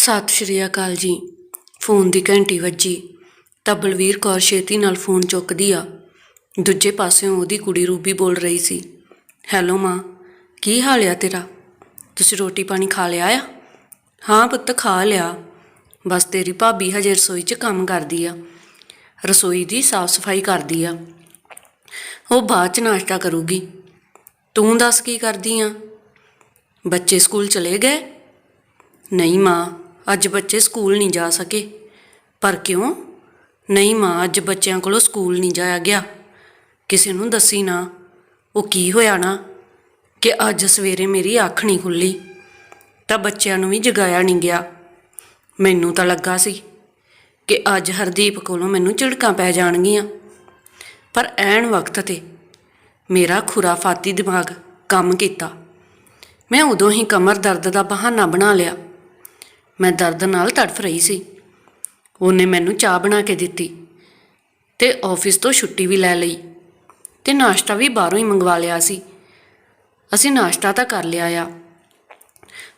ਸਤਿ ਸ਼੍ਰੀ ਅਕਾਲ ਜੀ। ਫੋਨ ਦੀ ਘੰਟੀ ਵੱਜੀ। ਤਾਂ ਬਲਵੀਰ ਕੌਰ ਛੇਤੀ ਨਾਲ ਫੋਨ ਚੁੱਕਦੀ ਆ। ਦੂਜੇ ਪਾਸਿਓਂ ਉਹਦੀ ਕੁੜੀ ਰੂਬੀ ਬੋਲ ਰਹੀ ਸੀ ਹੈਲੋ ਮਾਂ, ਕੀ ਹਾਲ ਆ ਤੇਰਾ? ਤੁਸੀਂ ਰੋਟੀ ਪਾਣੀ ਖਾ ਲਿਆ ਆ? ਹਾਂ ਪੁੱਤ, ਖਾ ਲਿਆ। ਬਸ ਤੇਰੀ ਭਾਬੀ ਹਜੇ ਰਸੋਈ 'ਚ ਕੰਮ ਕਰਦੀ ਆ। ਰਸੋਈ ਦੀ ਸਾਫ਼ ਸਫ਼ਾਈ ਕਰਦੀ ਆ। ਉਹ ਬਾਅਦ 'ਚ ਨਾਸ਼ਤਾ ਕਰੂਗੀ। ਤੂੰ ਦੱਸ ਕੀ ਕਰਦੀ ਆ? ਬੱਚੇ ਸਕੂਲ ਚਲੇ ਗਏ? ਨਹੀਂ, ਮਾਂ। ਅੱਜ ਬੱਚੇ ਸਕੂਲ ਨਹੀਂ ਜਾ ਸਕੇ। ਪਰ ਕਿਉਂ? ਨਹੀਂ ਮਾਂ, ਅੱਜ ਬੱਚਿਆਂ ਕੋਲੋਂ ਸਕੂਲ ਨਹੀਂ ਜਾਇਆ ਗਿਆ। ਕਿਸੇ ਨੂੰ ਦੱਸੀ ਨਾ, ਉਹ ਕੀ ਹੋਇਆ ਨਾ ਕਿ ਅੱਜ ਸਵੇਰੇ ਮੇਰੀ ਅੱਖ ਨਹੀਂ ਖੁੱਲੀ, ਤਾਂ ਬੱਚਿਆਂ ਨੂੰ ਵੀ ਜਗਾਇਆ ਨਹੀਂ ਗਿਆ। ਮੈਨੂੰ ਤਾਂ ਲੱਗਾ ਸੀ ਕਿ ਅੱਜ ਹਰਦੀਪ ਕੋਲੋਂ ਮੈਨੂੰ ਝਿੜਕਾਂ ਪੈ ਜਾਣਗੀਆਂ। ਪਰ ਐਨ ਵਕਤ ਤੇ ਮੇਰਾ ਖੁਰਾਫਾਤੀ ਦਿਮਾਗ ਕੰਮ ਕੀਤਾ। ਮੈਂ ਉਦੋਂ ਹੀ ਕਮਰ ਦਰਦ ਦਾ ਬਹਾਨਾ ਬਣਾ ਲਿਆ। ਮੈਂ ਦਰਦ ਨਾਲ ਤੜਫ ਰਹੀ ਸੀ। ਉਹਨੇ ਮੈਨੂੰ ਚਾਹ ਬਣਾ ਕੇ ਦਿੱਤੀ ਤੇ ਆਫਿਸ ਤੋਂ ਛੁੱਟੀ ਵੀ ਲੈ ਲਈ ਤੇ ਨਾਸ਼ਤਾ ਵੀ ਬਾਹਰੋਂ ਹੀ ਮੰਗਵਾ ਲਿਆ ਸੀ। ਅਸੀਂ ਨਾਸ਼ਤਾ ਤਾਂ ਕਰ ਲਿਆ ਆ,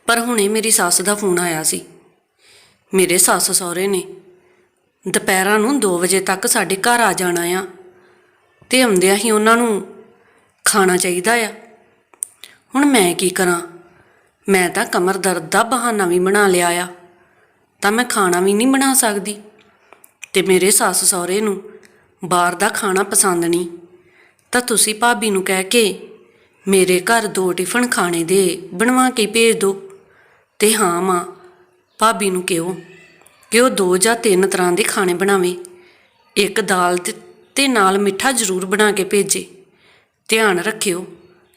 ਪਰ ਹੁਣੇ ਮੇਰੀ ਸੱਸ ਦਾ ਫੋਨ ਆਇਆ ਸੀ। ਮੇਰੇ ਸੱਸ ਸਹੁਰੇ ਨੇ ਦੁਪਹਿਰਾਂ ਨੂੰ 2 ਵਜੇ ਤੱਕ ਸਾਡੇ ਘਰ ਆ ਜਾਣਾ ਆ ਤੇ ਆਉਂਦਿਆਂ ਹੀ ਉਹਨਾਂ ਨੂੰ ਖਾਣਾ ਚਾਹੀਦਾ ਆ। ਹੁਣ ਮੈਂ ਕੀ ਕਰਾਂ? ਮੈਂ ਤਾਂ ਕਮਰ ਦਰਦ ਦਾ ਬਹਾਨਾ ਵੀ ਬਣਾ ਲਿਆ ਆ। ਤਾਂ ਮੈਂ ਖਾਣਾ ਵੀ ਨਹੀਂ ਬਣਾ ਸਕਦੀ। ਤੇ ਮੇਰੇ ਸੱਸ ਸਹੁਰੇ ਨੂੰ ਬਾਹਰ ਦਾ ਖਾਣਾ ਪਸੰਦ ਨਹੀਂ। ਤਾਂ ਤੁਸੀਂ ਭਾਬੀ ਨੂੰ ਕਹਿ ਕੇ ਮੇਰੇ ਘਰ ਦੋ ਟਿਫਨ ਖਾਣੇ ਦੇ ਬਣਵਾ ਕੇ ਭੇਜ ਦਿਓ ਤੇ ਹਾਂ ਮਾਂ, ਭਾਬੀ ਨੂੰ ਕਿਹੋ ਕਿ ਉਹ ਦੋ ਜਾਂ ਤਿੰਨ ਤਰ੍ਹਾਂ ਦੇ ਖਾਣੇ ਬਣਾਵੇ। ਇੱਕ ਦਾਲ ਤੇ- ਤੇ ਨਾਲ ਮਿੱਠਾ ਜ਼ਰੂਰ ਬਣਾ ਕੇ ਭੇਜੇ। ਧਿਆਨ ਰੱਖਿਓ।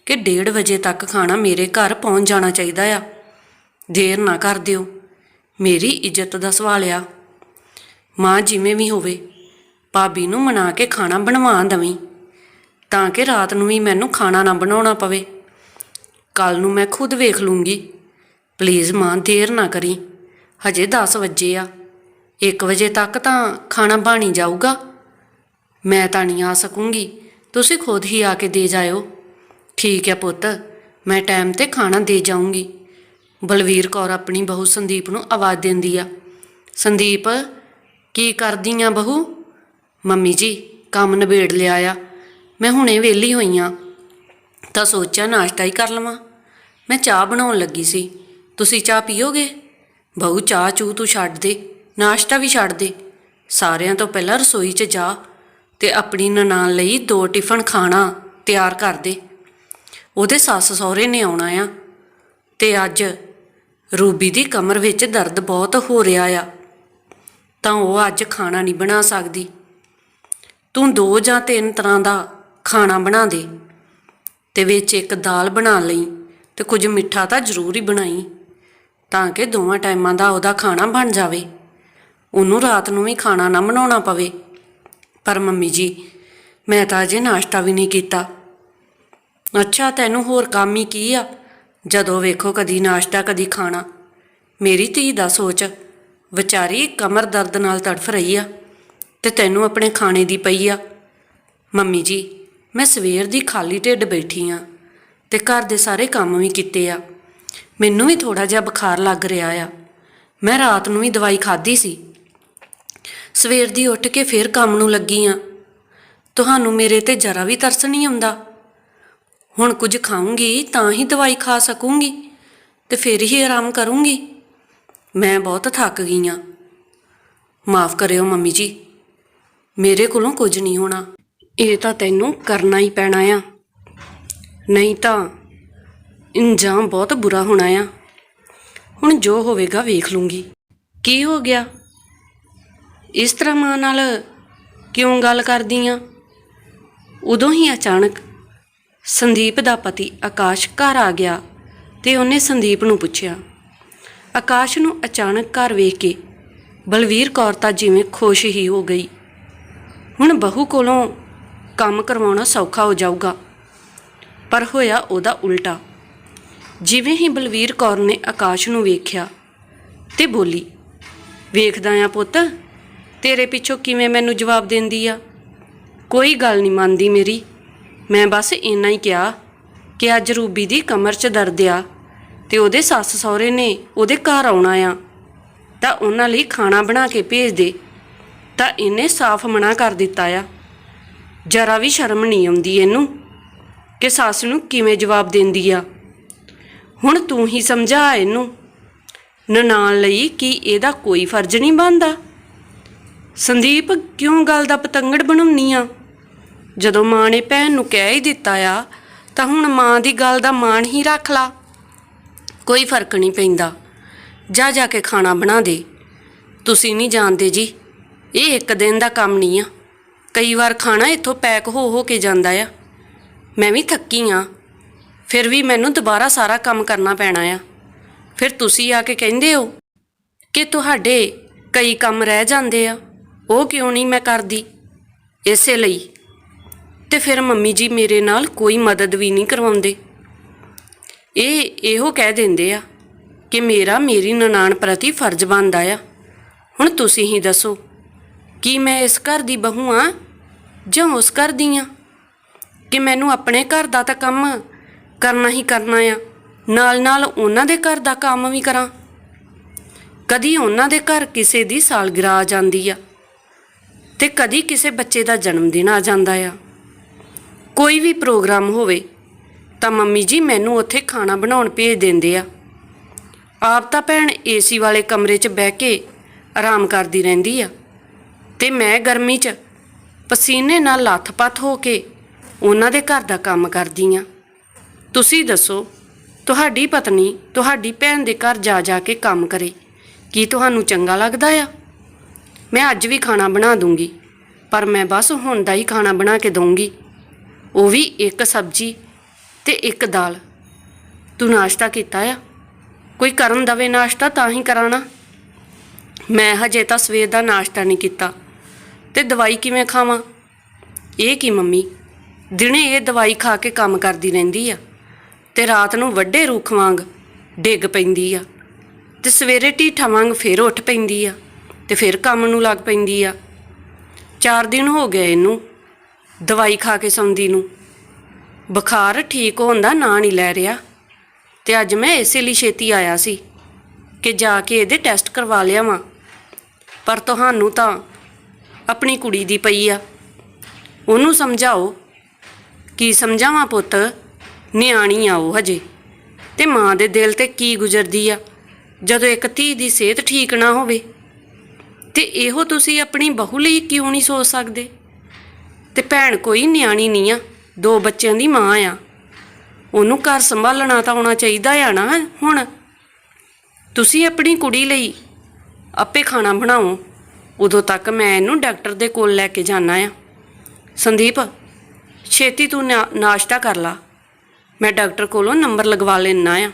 ਕਿ 1:30 ਵਜੇ ਤੱਕ ਖਾਣਾ ਮੇਰੇ ਘਰ ਪਹੁੰਚ ਜਾਣਾ ਚਾਹੀਦਾ ਆ। ਦੇਰ ਨਾ ਕਰ ਦਿਓ। ਮੇਰੀ ਇੱਜ਼ਤ ਦਾ ਸਵਾਲ ਆ। ਮਾਂ ਜਿਵੇਂ ਵੀ ਹੋਵੇ, ਭਾਬੀ ਨੂੰ ਮਨਾ ਕੇ ਖਾਣਾ ਬਣਵਾ ਦਵੀਂ, ਤਾਂ ਕਿ ਰਾਤ ਨੂੰ ਵੀ ਮੈਨੂੰ ਖਾਣਾ ਨਾ ਬਣਾਉਣਾ ਪਵੇ। ਕੱਲ ਨੂੰ ਮੈਂ ਖੁਦ ਵੇਖ ਲੂੰਗੀ। ਪਲੀਜ਼ ਮਾਂ, ਦੇਰ ਨਾ ਕਰੀ। ਹਜੇ 10 ਵਜੇ ਆ। 1 ਵਜੇ ਤੱਕ ਤਾਂ ਖਾਣਾ ਬਾਣੀ ਜਾਊਗਾ। ਮੈਂ ਤਾਂ ਨਹੀਂ ਆ ਸਕੂੰਗੀ। ਤੁਸੀਂ ਖੁਦ ਹੀ ਆ ਕੇ ਦੇ ਜਾਇਓ। ਠੀਕ ਹੈ ਪੁੱਤ, ਮੈਂ ਟਾਈਮ ਤੇ ਖਾਣਾ ਦੇ ਜਾਊਂਗੀ। ਬਲਵੀਰ ਕੌਰ ਆਪਣੀ ਬਹੂ ਸੰਦੀਪ ਨੂੰ ਆਵਾਜ਼ ਦਿੰਦੀ ਆ, ਸੰਦੀਪ, ਕੀ ਕਰਦੀ ਆ ਬਹੂ? ਮੰਮੀ ਜੀ, ਕੰਮ ਨਿਬੇੜ ਲਿਆ ਆ, ਮੈਂ ਹੁਣੇ ਵਿਹਲੀ ਹੋਈ ਆ, ਤਾਂ ਸੋਚਿਆ ਨਾਸ਼ਤਾ ਹੀ ਕਰ ਲਵਾਂ। ਮੈਂ ਚਾਹ ਬਣਾਉਣ ਲੱਗੀ ਸੀ, ਤੁਸੀਂ ਚਾਹ ਪੀਓਗੇ? ਬਹੂ, ਚਾਹ ਚੂ ਤੂੰ ਛੱਡ ਦੇ, ਨਾਸ਼ਤਾ ਵੀ ਛੱਡ ਦੇ, ਸਾਰਿਆਂ ਤੋਂ ਪਹਿਲਾਂ ਰਸੋਈ 'ਚ ਜਾ ਤੇ ਆਪਣੀ ਨਨਾਣ ਲਈ ਦੋ ਟਿਫਨ ਖਾਣਾ ਤਿਆਰ ਕਰ ਦੇ। ਉਹਦੇ ਸੱਸ ਸਹੁਰੇ ਨੇ ਆਉਣਾ ਆ। ਤੇ ਅੱਜ ਰੂਬੀ ਦੀ ਕਮਰ ਵਿੱਚ ਦਰਦ ਬਹੁਤ ਹੋ ਰਿਹਾ ਆ। ਤਾਂ ਉਹ ਅੱਜ ਖਾਣਾ ਨਹੀਂ ਬਣਾ ਸਕਦੀ। ਤੂੰ ਦੋ ਜਾਂ ਤਿੰਨ ਤਰ੍ਹਾਂ ਦਾ ਖਾਣਾ ਬਣਾ ਦੇ। ਤੇ ਵਿੱਚ ਇੱਕ ਦਾਲ ਬਣਾ ਲਈ ਤੇ ਕੁਝ ਮਿੱਠਾ ਤਾਂ ਜ਼ਰੂਰ ਹੀ ਬਣਾਈ, ਤਾਂ ਕਿ ਦੋਵਾਂ ਟਾਈਮਾਂ ਦਾ ਉਹਦਾ ਖਾਣਾ ਬਣ ਜਾਵੇ। ਉਹਨੂੰ ਰਾਤ ਨੂੰ ਵੀ ਖਾਣਾ ਨਾ ਬਣਾਉਣਾ ਪਵੇ। ਪਰ ਮੰਮੀ ਜੀ, ਮੈਂ ਤਾਂ ਅਜੇ ਨਾਸ਼ਤਾ ਵੀ ਨਹੀਂ ਕੀਤਾ। ਅੱਛਾ, ਤੈਨੂੰ ਹੋਰ ਕੰਮ ਹੀ ਕੀ ਆ? ਜਦੋਂ ਵੇਖੋ ਕਦੀ ਨਾਸ਼ਤਾ, ਕਦੀ ਖਾਣਾ। ਮੇਰੀ ਧੀ ਦਾ ਸੋਚ, ਵਿਚਾਰੀ ਕਮਰ ਦਰਦ ਨਾਲ ਤੜਫ ਰਹੀ ਆ ਤੇ ਤੈਨੂੰ ਆਪਣੇ ਖਾਣੇ ਦੀ ਪਈ ਆ। ਮੰਮੀ ਜੀ, ਮੈਂ ਸਵੇਰ ਦੀ ਖਾਲੀ ਢਿੱਡ ਬੈਠੀ ਆ ਤੇ ਘਰ ਦੇ ਸਾਰੇ ਕੰਮ ਵੀ ਕੀਤੇ ਆ। ਮੈਨੂੰ ਵੀ ਥੋੜਾ ਜਿਹਾ ਬੁਖਾਰ ਲੱਗ ਰਿਹਾ ਆ। ਮੈਂ ਰਾਤ ਨੂੰ ਵੀ ਦਵਾਈ ਖਾਧੀ ਸੀ। ਸਵੇਰ ਦੀ ਉੱਠ ਕੇ ਫੇਰ ਕੰਮ ਨੂੰ ਲੱਗੀ ਆ। ਤੁਹਾਨੂੰ ਮੇਰੇ ਤੇ ਜਰਾ ਵੀ ਤਰਸ ਨਹੀਂ ਆਉਂਦਾ? ਹੁਣ ਕੁਝ ਖਾਊਂਗੀ ਤਾਂ ਹੀ ਦਵਾਈ ਖਾ ਸਕੂੰਗੀ ਤੇ ਫਿਰ ਹੀ ਆਰਾਮ ਕਰੂੰਗੀ। ਮੈਂ ਬਹੁਤ ਥੱਕ ਗਈ ਆ। ਮਾਫ ਕਰਿਓ ਮੰਮੀ ਜੀ, ਮੇਰੇ ਕੋਲੋਂ ਕੁਝ ਨਹੀਂ ਹੋਣਾ। ਇਹ ਤਾਂ ਤੈਨੂੰ ਕਰਨਾ ਹੀ ਪੈਣਾ ਆ। ਨਹੀਂ ਤਾਂ ਇੰਜਾਮ ਬਹੁਤ ਬੁਰਾ ਹੋਣਾ ਆ। ਹੁਣ ਜੋ ਹੋਵੇਗਾ ਵੇਖ ਲੂੰਗੀ। ਕੀ ਹੋ ਗਿਆ? ਇਸ ਤਰ੍ਹਾਂ ਮਾਂ ਨਾਲ ਕਿਉਂ ਗੱਲ ਕਰਦੀ ਆ? ਉਦੋਂ ਹੀ ਅਚਾਨਕ ਸੰਦੀਪ ਦਾ ਪਤੀ ਆਕਾਸ਼ ਘਰ ਆ ਗਿਆ ਤੇ ਉਹਨੇ ਸੰਦੀਪ ਨੂੰ ਪੁੱਛਿਆ। ਆਕਾਸ਼ ਨੂੰ ਅਚਾਨਕ ਘਰ ਵੇਖ ਕੇ ਬਲਵੀਰ ਕੌਰ ਤਾਂ ਜਿਵੇਂ ਖੁਸ਼ ਹੀ ਹੋ ਗਈ। ਹੁਣ ਬਹੂ ਕੋਲੋਂ ਕੰਮ ਕਰਵਾਉਣਾ ਸੌਖਾ ਹੋ ਜਾਊਗਾ। ਪਰ ਹੋਇਆ ਉਹਦਾ ਉਲਟਾ। ਜਿਵੇਂ ਹੀ ਬਲਵੀਰ ਕੌਰ ਨੇ ਆਕਾਸ਼ ਨੂੰ ਵੇਖਿਆ ਤੇ ਬੋਲੀ, ਵੇਖਦਾ ਆ ਪੁੱਤ, ਤੇਰੇ ਪਿੱਛੋਂ ਕਿਵੇਂ ਮੈਨੂੰ ਜਵਾਬ ਦਿੰਦੀ ਆ? ਕੋਈ ਗੱਲ ਨਹੀਂ ਮੰਨਦੀ ਮੇਰੀ। ਮੈਂ ਬਸ ਇੰਨਾ ਹੀ ਕਿਹਾ ਕਿ ਅੱਜ ਰੂਬੀ ਦੀ ਕਮਰ 'ਚ ਦਰਦ ਆ ਤੇ ਉਹਦੇ ਸੱਸ ਸਹੁਰੇ ਨੇ ਉਹਦੇ ਘਰ ਆਉਣਾ ਆ। ਤਾਂ ਉਹਨਾਂ ਲਈ ਖਾਣਾ ਬਣਾ ਕੇ ਭੇਜ ਦੇ। ਤਾਂ ਇਹਨੇ ਸਾਫ਼ ਮਨਾ ਕਰ ਦਿੱਤਾ ਆ। ਜਰਾ ਵੀ ਸ਼ਰਮ ਨਹੀਂ ਆਉਂਦੀ ਇਹਨੂੰ ਕਿ ਸੱਸ ਨੂੰ ਕਿਵੇਂ ਜਵਾਬ ਦਿੰਦੀ ਆ। ਹੁਣ ਤੂੰ ਹੀ ਸਮਝਾ ਇਹਨੂੰ ਨਨਾਣ ਲਈ ਕਿ ਇਹਦਾ ਕੋਈ ਫਰਜ਼ ਨਹੀਂ ਬਣਦਾ। ਸੰਦੀਪ, ਕਿਉਂ ਗੱਲ ਦਾ ਪਤੰਗੜ ਬਣਾਉਣੀ ਆ? ਜਦੋਂ ਮਾਂ ਨੇ ਭੈਣ ਨੂੰ ਕਹਿ ਹੀ ਦਿੱਤਾ ਆ, ਤਾਂ ਹੁਣ ਮਾਂ ਦੀ ਗੱਲ ਦਾ ਮਾਣ ਹੀ ਰੱਖ ਲਾ। ਕੋਈ ਫ਼ਰਕ ਨਹੀਂ ਪੈਂਦਾ। ਜਾ ਜਾ ਕੇ ਖਾਣਾ ਬਣਾ ਦੇ। ਤੁਸੀਂ ਨਹੀਂ ਜਾਣਦੇ ਜੀ, ਇਹ ਇੱਕ ਦਿਨ ਦਾ ਕੰਮ ਨਹੀਂ ਆ। ਕਈ ਵਾਰ ਖਾਣਾ ਇੱਥੋਂ ਪੈਕ ਹੋ ਹੋ ਕੇ ਜਾਂਦਾ ਆ। ਮੈਂ ਵੀ ਥੱਕੀ ਆ। ਫਿਰ ਵੀ ਮੈਨੂੰ ਦੁਬਾਰਾ ਸਾਰਾ ਕੰਮ ਕਰਨਾ ਪੈਣਾ ਆ। ਫਿਰ ਤੁਸੀਂ ਆ ਕੇ ਕਹਿੰਦੇ ਹੋ ਕਿ ਤੁਹਾਡੇ ਕਈ ਕੰਮ ਰਹਿ ਜਾਂਦੇ ਆ। ਉਹ ਕਿਉਂ ਨਹੀਂ ਮੈਂ ਕਰਦੀ? ਇਸੇ ਲਈ ਤੇ ਫਿਰ ਮੰਮੀ ਜੀ ਮੇਰੇ ਨਾਲ ਕੋਈ ਮਦਦ ਵੀ ਨਹੀਂ ਕਰਵਾਉਂਦੇ। ਇਹ ਇਹੋ ਕਹਿ ਦਿੰਦੇ ਆ ਕਿ ਮੇਰਾ ਮੇਰੀ ਨਨਾਣ ਪ੍ਰਤੀ ਫਰਜ਼ ਬਣਦਾ ਆ। ਹੁਣ ਤੁਸੀਂ ਹੀ ਦੱਸੋ, ਕੀ ਮੈਂ ਇਸ ਘਰ ਦੀ ਬਹੂ ਆ ਜਾਂ ਉਸ ਘਰ ਦੀ ਆ ਕਿ ਮੈਨੂੰ ਆਪਣੇ ਘਰ ਦਾ ਤਾਂ ਕੰਮ ਕਰਨਾ ਹੀ ਕਰਨਾ ਆ ਨਾਲ ਨਾਲ ਉਹਨਾਂ ਦੇ ਘਰ ਦਾ ਕੰਮ ਵੀ ਕਰਾਂ? ਕਦੀ ਉਹਨਾਂ ਦੇ ਘਰ ਕਿਸੇ ਦੀ ਸਾਲਗਿਰਾ ਆ ਜਾਂਦੀ ਆ ਤੇ ਕਦੀ ਕਿਸੇ ਬੱਚੇ ਦਾ ਜਨਮ ਦਿਨ ਆ ਜਾਂਦਾ ਆ। ਕੋਈ ਵੀ ਪ੍ਰੋਗਰਾਮ ਹੋਵੇ, ਤਾਂ ਮੰਮੀ ਜੀ ਮੈਨੂੰ ਉੱਥੇ ਖਾਣਾ ਬਣਾਉਣ ਭੇਜ ਦਿੰਦੇ ਆ। ਆਪ ਤਾਂ ਭੈਣ ਏਸੀ ਵਾਲੇ ਕਮਰੇ 'ਚ ਬਹਿ ਕੇ ਆਰਾਮ ਕਰਦੀ ਰਹਿੰਦੀ ਆ। ਤੇ ਮੈਂ ਗਰਮੀ 'ਚ ਪਸੀਨੇ ਨਾਲ ਲੱਥ-ਪੱਥ ਹੋ ਕੇ ਉਹਨਾਂ ਦੇ ਘਰ ਦਾ ਕੰਮ ਕਰਦੀ ਆ। ਤੁਸੀਂ ਦੱਸੋ, ਤੁਹਾਡੀ ਪਤਨੀ ਤੁਹਾਡੀ ਭੈਣ ਦੇ ਘਰ ਜਾ ਜਾ ਕੇ ਕੰਮ ਕਰੇ, ਕੀ ਤੁਹਾਨੂੰ ਚੰਗਾ ਲੱਗਦਾ ਆ? ਮੈਂ ਅੱਜ ਵੀ ਖਾਣਾ ਬਣਾ ਦੂੰਗੀ, ਪਰ ਮੈਂ ਬਸ ਹੁਣ ਦਾ ਹੀ ਖਾਣਾ ਬਣਾ ਕੇ ਦਊਂਗੀ। ਉਹ ਵੀ ਇੱਕ ਸਬਜ਼ੀ ਤੇ ਇੱਕ ਦਾਲ। ਤੂੰ ਨਾਸ਼ਤਾ ਕੀਤਾ ਆ? ਕੋਈ ਕਰਨ ਦਵੇ ਨਾਸ਼ਤਾ ਤਾਂ ਹੀ ਕਰਾਣਾ। ਮੈਂ ਹਜੇ ਤਾਂ ਸਵੇਰ ਦਾ ਨਾਸ਼ਤਾ ਨਹੀਂ ਕੀਤਾ। ਤੇ ਦਵਾਈ ਕਿਵੇਂ ਖਾਵਾਂ? ਇਹ ਕੀ ਮੰਮੀ? ਦਿਨੇ ਇਹ ਦਵਾਈ ਖਾ ਕੇ ਕੰਮ ਕਰਦੀ ਰਹਿੰਦੀ ਆ। ਤੇ ਰਾਤ ਨੂੰ ਵੱਡੇ ਰੁੱਖ ਵਾਂਗ ਡਿੱਗ ਪੈਂਦੀ ਆ। ਤੇ ਸਵੇਰੇ ਢੀਠਾ ਵਾਂਗ ਫੇਰ ਉੱਠ ਪੈਂਦੀ ਆ। ਤੇ ਫਿਰ ਕੰਮ ਨੂੰ ਲੱਗ ਪੈਂਦੀ ਆ। ਚਾਰ ਦਿਨ ਹੋ ਗਏ ਇਹਨੂੰ। ਦਵਾਈ ਖਾ ਕੇ ਸੌਂਦੀ ਨੂੰ। ਬੁਖਾਰ ਠੀਕ ਹੋਣ ਦਾ ਨਾਂ ਨਹੀਂ ਲੈ ਰਿਹਾ। ਤੇ ਅੱਜ ਮੈਂ ਇਸੇ ਲਈ ਛੇਤੀ ਆਇਆ ਸੀ ਕਿ ਜਾ ਕੇ ਇਹਦੇ ਟੈਸਟ ਕਰਵਾ ਲਿਆਵਾਂ। ਪਰ ਤੁਹਾਨੂੰ ਤਾਂ ਆਪਣੀ ਕੁੜੀ ਦੀ ਪਈ ਆ। ਉਹਨੂੰ ਸਮਝਾਓ। ਕੀ ਸਮਝਾਵਾਂ ਪੁੱਤ? ਨਿਆਣੀ ਆ ਉਹ ਹਜੇ। ਤੇ ਮਾਂ ਦੇ ਦਿਲ ਤੇ ਕੀ ਗੁਜ਼ਰਦੀ ਆ? ਜਦੋਂ ਇੱਕ ਧੀ ਦੀ ਸਿਹਤ ਠੀਕ ਨਾ ਹੋਵੇ। ਤੇ ਇਹੋ ਤੁਸੀਂ ਆਪਣੀ ਬਹੂ ਲਈ ਕਿਉਂ ਨਹੀਂ ਸੋਚ ਸਕਦੇ? ਤੇ ਭੈਣ ਕੋਈ ਨਿਆਣੀ ਨਹੀਂ ਆ। ਦੋ ਬੱਚਿਆਂ ਦੀ ਮਾਂ ਆ। ਉਹਨੂੰ ਘਰ ਸੰਭਾਲਣਾ ਤਾਂ ਆਉਣਾ ਚਾਹੀਦਾ ਆ ਨਾ ਹੁਣ। ਤੁਸੀਂ ਆਪਣੀ ਕੁੜੀ ਲਈ ਆਪੇ ਖਾਣਾ ਬਣਾਓ। ਉਦੋਂ ਤੱਕ ਮੈਂ ਇਹਨੂੰ ਡਾਕਟਰ ਦੇ ਕੋਲ ਲੈ ਕੇ ਜਾਣਾ ਆ। ਸੰਦੀਪ, ਛੇਤੀ ਤੂੰ ਨਾਸ਼ਤਾ ਕਰ ਲਾ। ਮੈਂ ਡਾਕਟਰ ਕੋਲੋਂ ਨੰਬਰ ਲਗਵਾ ਲੈਣਾ ਆ।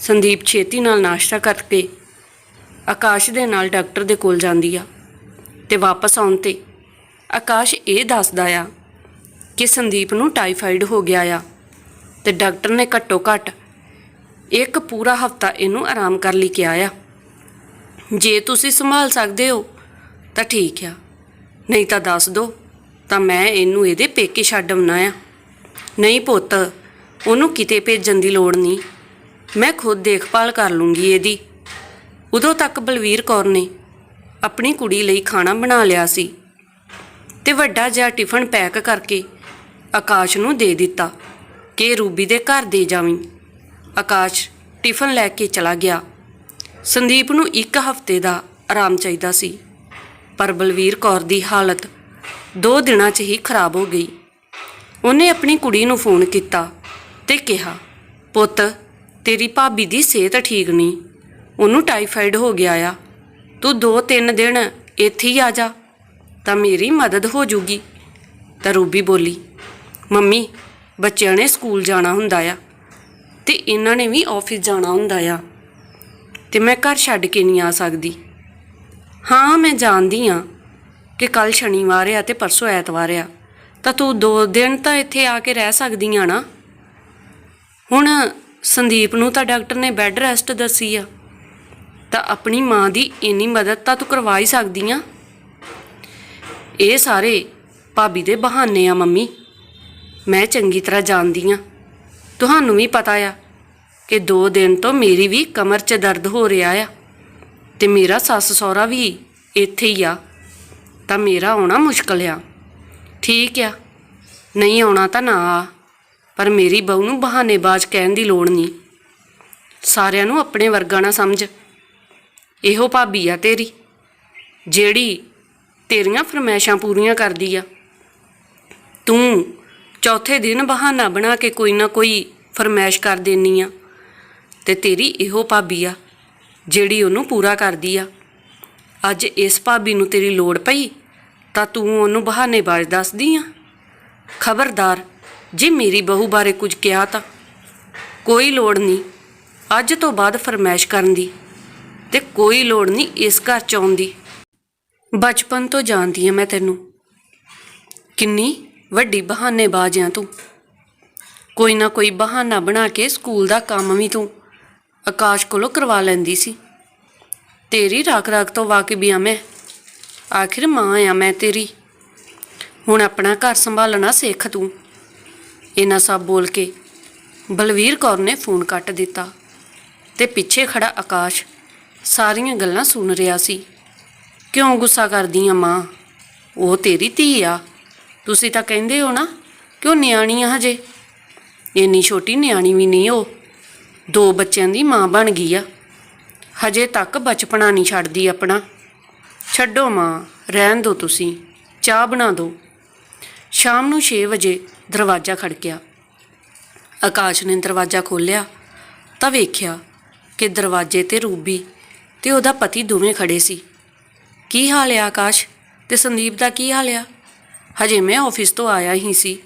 ਸੰਦੀਪ ਛੇਤੀ ਨਾਲ ਨਾਸ਼ਤਾ ਕਰਕੇ ਆਕਾਸ਼ ਦੇ ਨਾਲ ਡਾਕਟਰ ਦੇ ਕੋਲ ਜਾਂਦੀ ਆ ਤੇ ਵਾਪਸ ਆਉਣ ਤੇ ਆਕਾਸ਼ ਇਹ ਦੱਸਦਾ ਆ ਕਿ ਸੰਦੀਪ ਨੂੰ ਟਾਈਫਾਈਡ ਹੋ ਗਿਆ ਆ ਤੇ ਡਾਕਟਰ ਨੇ ਘੱਟੋ ਘੱਟ ਇੱਕ ਪੂਰਾ ਹਫਤਾ ਇਹਨੂੰ ਆਰਾਮ ਕਰ ਲਈ ਕਿਹਾ ਆ। ਜੇ ਤੁਸੀਂ ਸੰਭਾਲ ਸਕਦੇ ਹੋ, ਤਾਂ ਠੀਕ ਆ। ਨਹੀਂ ਤਾਂ ਦੱਸ ਦਿਓ ਤਾਂ ਮੈਂ ਇਹਨੂੰ ਇਹਦੇ ਪੇਕੇ ਛੱਡ ਆਉਣਾ ਆ। ਨਹੀਂ ਪੁੱਤ, ਉਹਨੂੰ ਕਿਤੇ ਭੇਜਣ ਦੀ ਲੋੜ ਨਹੀਂ। ਮੈਂ ਖੁਦ ਦੇਖਭਾਲ ਕਰ ਲੂੰਗੀ ਇਹਦੀ। ਉਦੋਂ ਤੱਕ ਬਲਵੀਰ ਕੌਰ ਨੇ ਆਪਣੀ ਕੁੜੀ ਲਈ ਖਾਣਾ ਬਣਾ ਲਿਆ ਸੀ। ਤੇ ਵੱਡਾ ਜਿਹਾ ਟਿਫਨ ਪੈਕ ਕਰਕੇ ਆਕਾਸ਼ ਨੂੰ ਦੇ ਦਿੱਤਾ ਕਿ ਰੂਬੀ ਦੇ ਘਰ ਦੇ ਜਾਵੀਂ। ਆਕਾਸ਼ ਟਿਫਨ ਲੈ ਕੇ ਚਲਾ ਗਿਆ। ਸੰਦੀਪ ਨੂੰ ਇੱਕ ਹਫ਼ਤੇ ਦਾ ਆਰਾਮ ਚਾਹੀਦਾ ਸੀ, ਪਰ ਬਲਵੀਰ ਕੌਰ ਦੀ ਹਾਲਤ ਦੋ ਦਿਨਾਂ 'ਚ ਹੀ ਖਰਾਬ ਹੋ ਗਈ। ਉਹਨੇ ਆਪਣੀ ਕੁੜੀ ਨੂੰ ਫੋਨ ਕੀਤਾ ਤੇ ਕਿਹਾ, ਪੁੱਤ, ਤੇਰੀ ਭਾਬੀ ਦੀ ਸਿਹਤ ਠੀਕ ਨਹੀਂ। ਉਹਨੂੰ ਟਾਈਫਾਈਡ ਹੋ ਗਿਆ ਆ। ਤੂੰ ਦੋ ਤਿੰਨ ਦਿਨ ਇੱਥੇ ਹੀ ਆ ਜਾ। ਤਾਂ ਮੇਰੀ ਮਦਦ ਹੋ ਜੂਗੀ। ਤਾਂ ਰੂਬੀ ਬੋਲੀ, ਮੰਮੀ, ਬੱਚਿਆਂ ਨੇ ਸਕੂਲ ਜਾਣਾ ਹੁੰਦਾ ਆ ਤੇ ਇਹਨਾਂ ਨੇ ਵੀ ਆਫਿਸ ਜਾਣਾ ਹੁੰਦਾ ਆ ਤੇ ਮੈਂ ਘਰ ਛੱਡ ਕੇ ਨਹੀਂ ਆ ਸਕਦੀ। ਹਾਂ, ਮੈਂ ਜਾਣਦੀ ਆ ਕਿ ਕੱਲ ਸ਼ਨੀਵਾਰ ਆ ਤੇ ਪਰਸੋਂ ਐਤਵਾਰ ਆ, ਤਾਂ ਤੂੰ ਦੋ ਦਿਨ ਤਾਂ ਇੱਥੇ ਆ ਕੇ ਰਹਿ ਸਕਦੀ ਆ ਨਾ। ਹੁਣ ਸੰਦੀਪ ਨੂੰ ਤਾਂ ਡਾਕਟਰ ਨੇ ਬੈੱਡ ਰੈਸਟ ਦੱਸੀ ਆ, ਤਾਂ ਆਪਣੀ ਮਾਂ ਦੀ ਇੰਨੀ ਮਦਦ ਤਾਂ ਤੂੰ ਕਰਵਾ ਹੀ ਸਕਦੀ ਆ। ਇਹ ਸਾਰੇ ਭਾਬੀ ਦੇ ਬਹਾਨੇ ਆ, ਮੰਮੀ। ਮੈਂ ਚੰਗੀ ਤਰ੍ਹਾਂ ਜਾਣਦੀ ਆ। ਤੁਹਾਨੂੰ ਵੀ ਪਤਾ ਆ ਕਿ ਦੋ ਦਿਨ ਤੋਂ ਮੇਰੀ ਵੀ ਕਮਰ 'ਚ ਦਰਦ ਹੋ ਰਿਹਾ ਆ ਤੇ ਮੇਰਾ ਸੱਸ ਸਹੁਰਾ ਵੀ ਇੱਥੇ ਹੀ ਆ, ਤਾਂ ਮੇਰਾ ਆਉਣਾ ਮੁਸ਼ਕਲ ਆ। ਠੀਕ ਆ, ਨਹੀਂ ਆਉਣਾ ਤਾਂ ਨਾ ਆ, ਪਰ ਮੇਰੀ ਬਹੂ ਨੂੰ ਬਹਾਨੇਬਾਜ਼ ਕਹਿਣ ਦੀ ਲੋੜ ਨਹੀਂ। ਸਾਰਿਆਂ ਨੂੰ ਆਪਣੇ ਵਰਗਾ ਨਾ ਸਮਝ। ਇਹੋ ਭਾਬੀ ਆ ਤੇਰੀ, ਜਿਹੜੀ ਤੇਰੀਆਂ ਫਰਮਾਇਸ਼ਾਂ ਪੂਰੀਆਂ ਕਰਦੀ ਆ। ਤੂੰ ਚੌਥੇ ਦਿਨ ਬਹਾਨਾ ਬਣਾ ਕੇ ਕੋਈ ਨਾ ਕੋਈ ਫਰਮਾਇਸ਼ ਕਰ ਦੇਨੀ ਆ। ਤੇ ਤੇਰੀ ਇਹੋ ਭਾਬੀ ਆ, ਜਿਹੜੀ ਉਹਨੂੰ ਪੂਰਾ ਕਰਦੀ ਆ। ਅੱਜ ਇਸ ਭਾਬੀ ਨੂੰ ਤੇਰੀ ਲੋੜ ਪਈ, ਤਾਂ ਤੂੰ ਉਹਨੂੰ ਬਹਾਨੇਬਾਜ਼ ਦੱਸਦੀ ਆ। ਖਬਰਦਾਰ, ਜੇ ਮੇਰੀ ਬਹੂ ਬਾਰੇ ਕੁਝ ਕਿਹਾ ਤਾਂ। ਕੋਈ ਲੋੜ ਨਹੀਂ ਅੱਜ ਤੋਂ ਬਾਅਦ ਫਰਮਾਇਸ਼ ਕਰਨ ਦੀ। ਤੇ ਕੋਈ ਲੋੜ ਨਹੀਂ ਇਸ ਘਰ ਚ ਆਉਣ ਦੀ। ਬਚਪਨ ਤੋਂ ਜਾਣਦੀ ਆ ਮੈਂ ਤੈਨੂੰ। ਕਿੰਨੀ ਵੱਡੀ ਬਹਾਨੇਬਾਜ਼ ਆ ਤੂੰ। ਕੋਈ ਨਾ ਕੋਈ ਬਹਾਨਾ ਬਣਾ ਕੇ ਸਕੂਲ ਦਾ ਕੰਮ ਵੀ ਤੂੰ ਆਕਾਸ਼ ਕੋਲੋਂ ਕਰਵਾ ਲੈਂਦੀ ਸੀ। ਤੇਰੀ ਰਾਖ ਰਾਖ ਤੋਂ ਵਾਕਿਬ ਆ ਮੈਂ। ਆਖਿਰ ਮਾਂ ਆ ਮੈਂ ਤੇਰੀ। ਹੁਣ ਆਪਣਾ ਘਰ ਸੰਭਾਲਣਾ ਸਿੱਖ ਤੂੰ। ਇਹਨਾਂ ਸਭ ਬੋਲ ਕੇ ਬਲਵੀਰ ਕੌਰ ਨੇ ਫੋਨ ਕੱਟ ਦਿੱਤਾ ਤੇ ਪਿੱਛੇ ਖੜਾ ਆਕਾਸ਼ ਸਾਰੀਆਂ ਗੱਲਾਂ ਸੁਣ ਰਿਹਾ ਸੀ। ਕਿਉਂ ਗੁੱਸਾ ਕਰਦੀ ਆ ਮਾਂ? ਉਹ ਤੇਰੀ ਧੀ ਆ। ਤੁਸੀਂ ਤਾਂ ਕਹਿੰਦੇ ਹੋ ਨਾ ਕਿ ਉਹ ਨਿਆਣੀ ਆ ਹਜੇ? ਇੰਨੀ ਛੋਟੀ ਨਿਆਣੀ ਵੀ ਨਹੀਂ ਉਹ। ਦੋ ਬੱਚਿਆਂ ਦੀ ਮਾਂ ਬਣ ਗਈ ਆ। ਹਜੇ ਤੱਕ ਬਚਪਨਾ ਨਹੀਂ ਛੱਡਦੀ ਆਪਣਾ। ਛੱਡੋ ਮਾਂ, ਰਹਿਣ ਦਿਓ ਤੁਸੀਂ। ਚਾਹ ਬਣਾ ਦਿਓ ਸ਼ਾਮ ਨੂੰ 6 ਵਜੇ ਦਰਵਾਜ਼ਾ ਖੜਕਿਆ। ਆਕਾਸ਼ ਨੇ ਦਰਵਾਜ਼ਾ ਖੋਲ੍ਹਿਆ, ਤਾਂ ਵੇਖਿਆ ਕਿ ਦਰਵਾਜ਼ੇ ਤੇ ਰੂਬੀ ਤੇ ਉਹਦਾ ਪਤੀ ਦੋਵੇਂ ਖੜੇ ਸੀ। ਕੀ ਹਾਲ ਆ ਆਕਾਸ਼? ਤੇ ਸੰਦੀਪ ਦਾ ਕੀ ਹਾਲ ਆ? ਹਜੇ ਮੈਂ ਆਫਿਸ ਤੋਂ ਆਇਆ ਹੀ ਸੀ,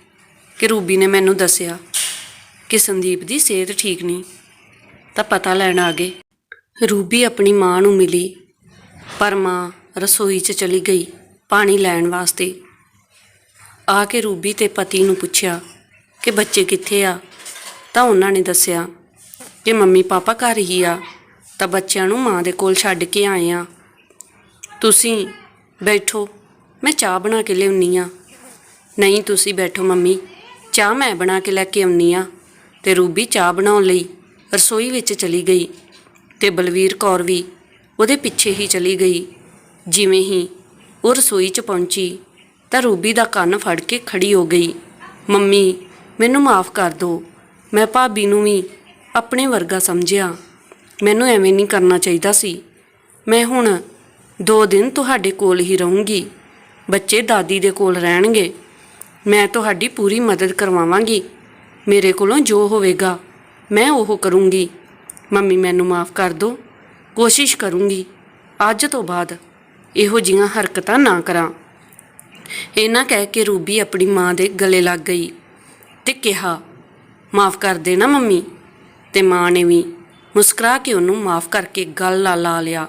ਕਿ ਰੂਬੀ ਨੇ ਮੈਨੂੰ ਦੱਸਿਆ ਕਿ ਸੰਦੀਪ ਦੀ ਸਿਹਤ ਠੀਕ ਨਹੀਂ। ਤਾਂ ਪਤਾ ਲੈਣ ਆ ਗਏ। ਰੂਬੀ ਆਪਣੀ ਮਾਂ ਨੂੰ ਮਿਲੀ, ਪਰ ਮਾਂ ਰਸੋਈ 'ਚ ਚਲੀ ਗਈ ਪਾਣੀ ਲੈਣ ਵਾਸਤੇ। ਆ ਕੇ ਰੂਬੀ ਤੇ ਪਤੀ ਨੂੰ ਪੁੱਛਿਆ ਕਿ ਬੱਚੇ ਕਿੱਥੇ ਆ? ਤਾਂ ਉਹਨਾਂ ਨੇ ਦੱਸਿਆ ਕਿ ਮੰਮੀ ਪਾਪਾ ਘਰ ਹੀ ਆ, ਤਾਂ ਬੱਚਿਆਂ ਨੂੰ ਮਾਂ ਦੇ ਕੋਲ ਛੱਡ ਕੇ ਆਏ ਆ। ਤੁਸੀਂ ਬੈਠੋ, ਮੈਂ ਚਾਹ ਬਣਾ ਕੇ ਲਿਆਉਣੀ ਆ। ਨਹੀਂ ਤੁਸੀਂ ਬੈਠੋ ਮੰਮੀ, ਚਾਹ ਮੈਂ ਬਣਾ ਕੇ ਲੈ ਕੇ ਆਉਣੀ ਆ। ਤੇ ਰੂਬੀ ਚਾਹ ਬਣਾਉਣ ਲਈ ਰਸੋਈ ਵਿੱਚ ਚਲੀ ਗਈ ਤੇ ਬਲਵੀਰ ਕੌਰ ਵੀ ਉਹਦੇ ਪਿੱਛੇ ਹੀ ਚਲੀ ਗਈ। ਜਿਵੇਂ ਹੀ ਉਹ ਰਸੋਈ 'ਚ ਪਹੁੰਚੀ ਤਾਂ ਰੂਬੀ ਦਾ ਕੰਨ ਫੜ ਕੇ ਖੜੀ ਹੋ ਗਈ। ਮੰਮੀ, ਮੈਨੂੰ ਮਾਫ ਕਰ ਦਿਓ ਮੈਂ ਭਾਬੀ ਨੂੰ ਵੀ ਆਪਣੇ ਵਰਗਾ ਸਮਝਿਆ। ਮੈਨੂੰ ਐਵੇਂ ਨਹੀਂ ਕਰਨਾ ਚਾਹੀਦਾ ਸੀ। ਮੈਂ ਹੁਣ ਦੋ ਦਿਨ ਤੁਹਾਡੇ ਕੋਲ ਹੀ ਰਹੂੰਗੀ। ਬੱਚੇ ਦਾਦੀ ਦੇ ਕੋਲ ਰਹਿਣਗੇ। ਮੈਂ ਤੁਹਾਡੀ ਪੂਰੀ ਮਦਦ ਕਰਵਾਵਾਂਗੀ। ਮੇਰੇ ਕੋਲੋਂ ਜੋ ਹੋਵੇਗਾ, ਮੈਂ ਉਹ ਕਰੂੰਗੀ। ਮੰਮੀ, ਮੈਨੂੰ ਮਾਫ ਕਰ ਦਿਓ ਕੋਸ਼ਿਸ਼ ਕਰੂੰਗੀ। ਅੱਜ ਤੋਂ ਬਾਅਦ ਇਹੋ ਜਿਹੀਆਂ ਹਰਕਤਾਂ ਨਾ ਕਰਾਂ। ਇਹਨਾਂ ਕਹਿ ਕੇ ਰੂਬੀ ਆਪਣੀ ਮਾਂ ਦੇ ਗਲੇ ਲੱਗ ਗਈ ਤੇ ਕਿਹਾ, ਮਾਫ ਕਰ ਦੇਣਾ ਮੰਮੀ। ਤੇ ਮਾਂ ਨੇ ਵੀ ਮੁਸਕਰਾ ਕੇ ਉਹਨੂੰ ਮਾਫ ਕਰਕੇ ਗੱਲ ਲਾ ਲਾ ਲਿਆ।